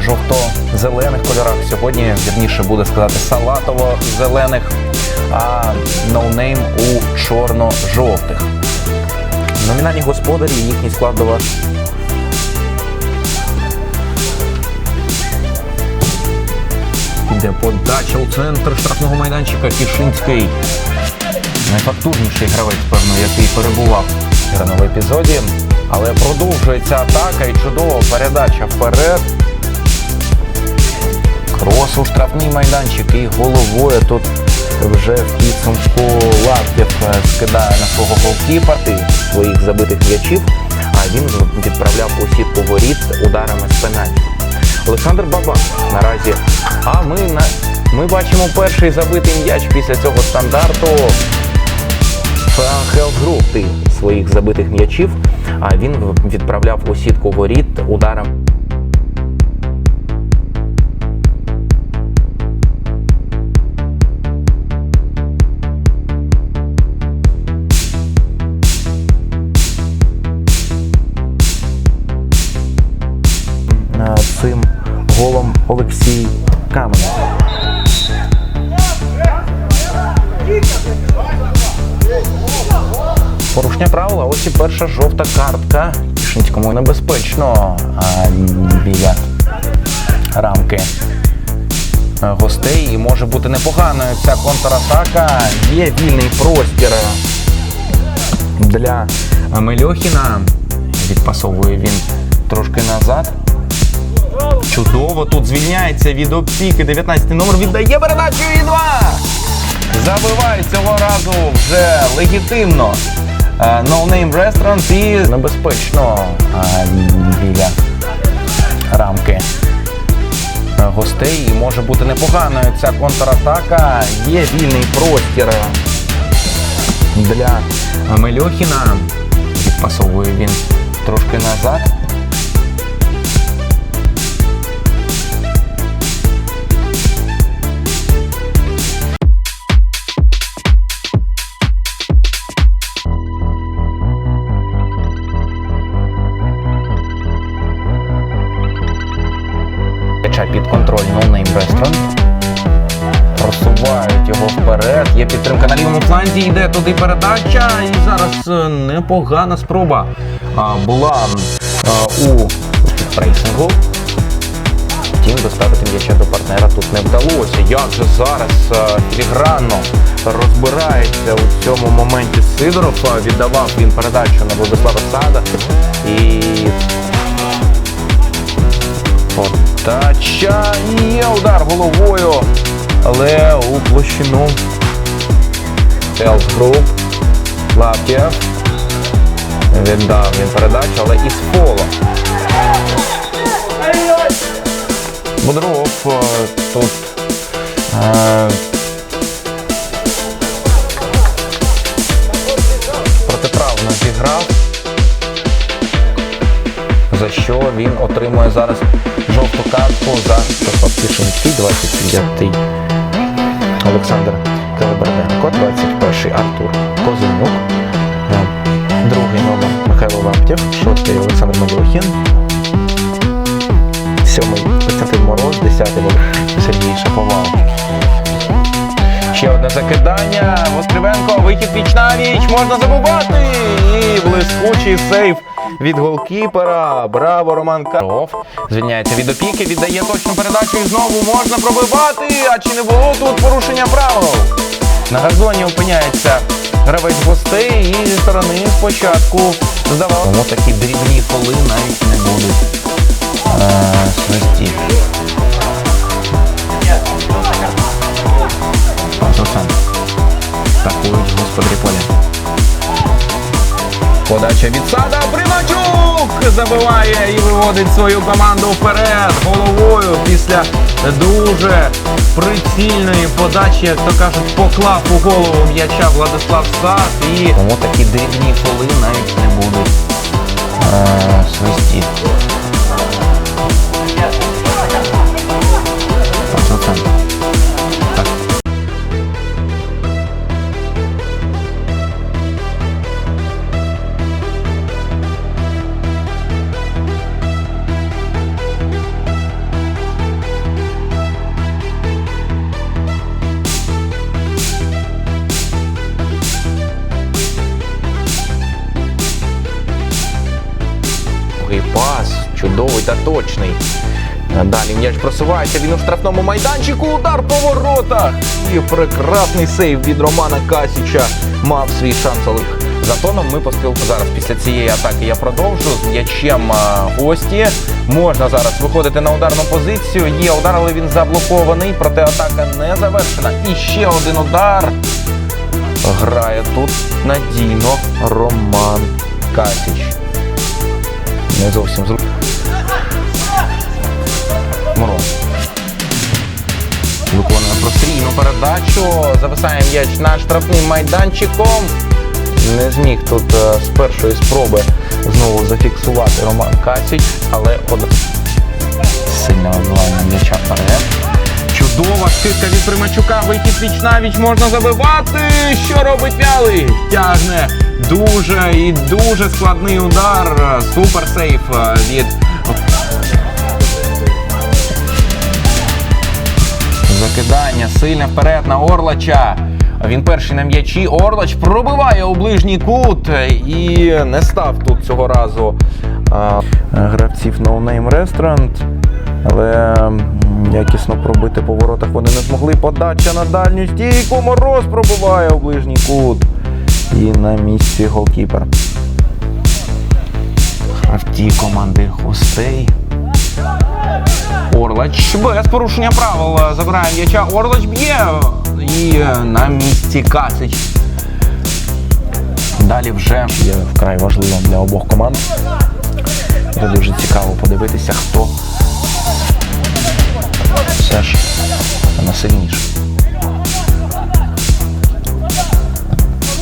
жовто-зелених кольорах. Сьогодні вірніше буде сказати салатово-зелених, а ноунейм у чорно-жовтих. Номінальні господарі, їхній склад до вас. Іде подача у центр штрафного майданчика Кішинський. Найфактурніший гравець, певно, який перебував в епізоді. Але продовжується атака і чудова передача вперед. Крос у штрафний майданчик і головою тут вже в підсумку Лаптєв е, скидає на свого голкіпера своїх забитих м'ячів, а він відправляв у сітку воріт ударами з пенальті. Олександр Баба наразі. А ми на ми бачимо перший забитий м'яч після цього стандарту. Груп ти своїх забитих м'ячів, а він відправляв у сітку воріт ударом. Олексій Каменев. Порушення правила, ось і перша жовта картка. Тішинському небезпечно а, біля рамки гостей. І може бути непоганою ця контратака. Є вільний простір для Мельохіна. Відпасовує він трошки назад. Чудово тут звільняється від опіки. 19 номер віддає передачу і 2. Забиває цього разу вже легітимно. Е, Name Restaurant і небезпечно е, біля рамки е, гостей. Може бути непоганою ця контратака. Є вільний простір для Мельохіна. Відпасовує він трошки назад. Йде туди передача. І зараз е, непогана спроба була а, у прейсингу. Втім, доставити м'яча до партнера тут не вдалося. Як же зараз е, філігранно розбирається у цьому моменті Сидоров. Е, Віддавав він передачу на Владислава Сада. І Подача і удар головою, але у площину Health Group Лап'єв віддав він передачу, але із фолом. Бодров е, тут е, протиправно зіграв. За що він отримує зараз жовту картку за Тишинський, 25-й Олександр Калаберденко, 21-й Артур Козинюк, е, другий номер Михайло Лаптєв, шостий Олександр Малюхін, сьомий Костянтин Мороз, десятий Сергій Шаповал. Ще одне закидання. Воскревенко, вихід віч на віч, можна забувати. І блискучий сейф від голкіпера. Браво, Роман Каров. Звільняється від опіки, віддає точну передачу і знову можна пробивати. А чи не було тут порушення правил? На газоні опиняється гравець гостей і зі сторони спочатку здавалося. Тому такі дрібні холи навіть не будуть е, свисті. Пан Атакують господарі поля. Подача від сада. Примачук забиває і виводить свою команду вперед головою після дуже прицільної подачі, як то кажуть, поклав у голову м'яча Владислав Сад. І тому такі дрібні фоли навіть не будуть чудовий та точний. Далі м'яч просувається, він у штрафному майданчику, удар по воротах. І прекрасний сейв від Романа Касіча мав свій шанс, але за тоном ми поспілкуємося зараз. Після цієї атаки я продовжу з м'ячем гості. Можна зараз виходити на ударну позицію. Є удар, але він заблокований, проте атака не завершена. І ще один удар. Грає тут надійно Роман Касіч. Не зовсім зручно. Мороз. Виконує прострільну передачу. Зависає м'яч над штрафним майданчиком. Не зміг тут е, з першої спроби знову зафіксувати Роман Касіч, але од... сильне вибивання м'яча вперед. Чудова скидка від Примачука, вихід віч навіч можна забивати. Що робить Вялий? Тягне дуже і дуже складний удар. Супер сейф е, від Закидання сильне вперед на Орлача. Він перший на м'ячі. Орлач пробиває у ближній кут і не став тут цього разу а, гравців No Name Restaurant. Але якісно пробити по воротах вони не змогли. Подача на дальню стійку. Мороз пробиває у ближній кут. І на місці голкіпер. Гравці команди гостей. Орлач без порушення правил забирає м'яча. Орлач б'є і на місці Касич. Далі вже є вкрай важливим для обох команд. Це дуже цікаво подивитися, хто все ж насильніше.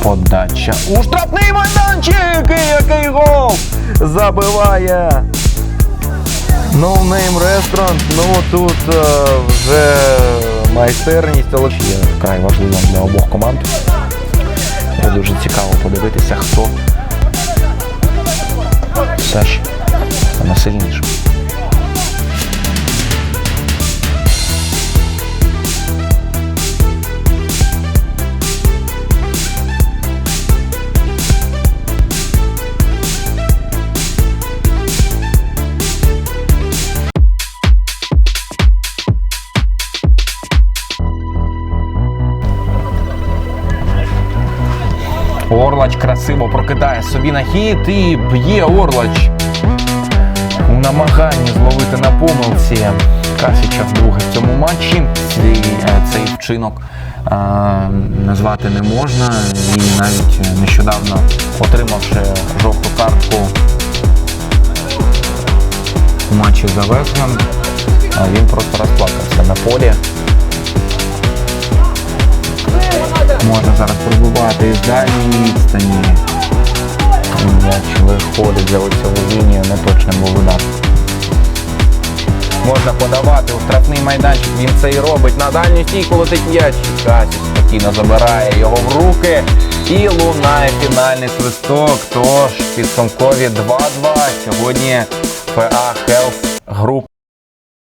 Подача. У штрафний майданчик! Який гол! Забиває No Name Restaurant, ну тут е, вже майстерність, ще є вкрай важливим для обох команд. Це дуже цікаво подивитися, хто все ж насильніше. Орлач красиво прокидає собі на хід і б'є Орлач. У намаганні зловити на помилці Касіча вдруге в цьому матчі. Цей, е, цей вчинок е, назвати не можна. Він навіть нещодавно отримавши жовту картку у матчі за Вестгем, е, він просто розплакався на полі. Можна зараз пробивати із дальньої відстані. М'яч виходить за лицеву лінію, неточним був удар. Можна подавати у штрафний майданчик, він це і робить. На дальню стійку летить м'яч. Касі спокійно забирає його в руки. І лунає фінальний свисток. Тож підсумкові 2-2. Сьогодні ФА Health Group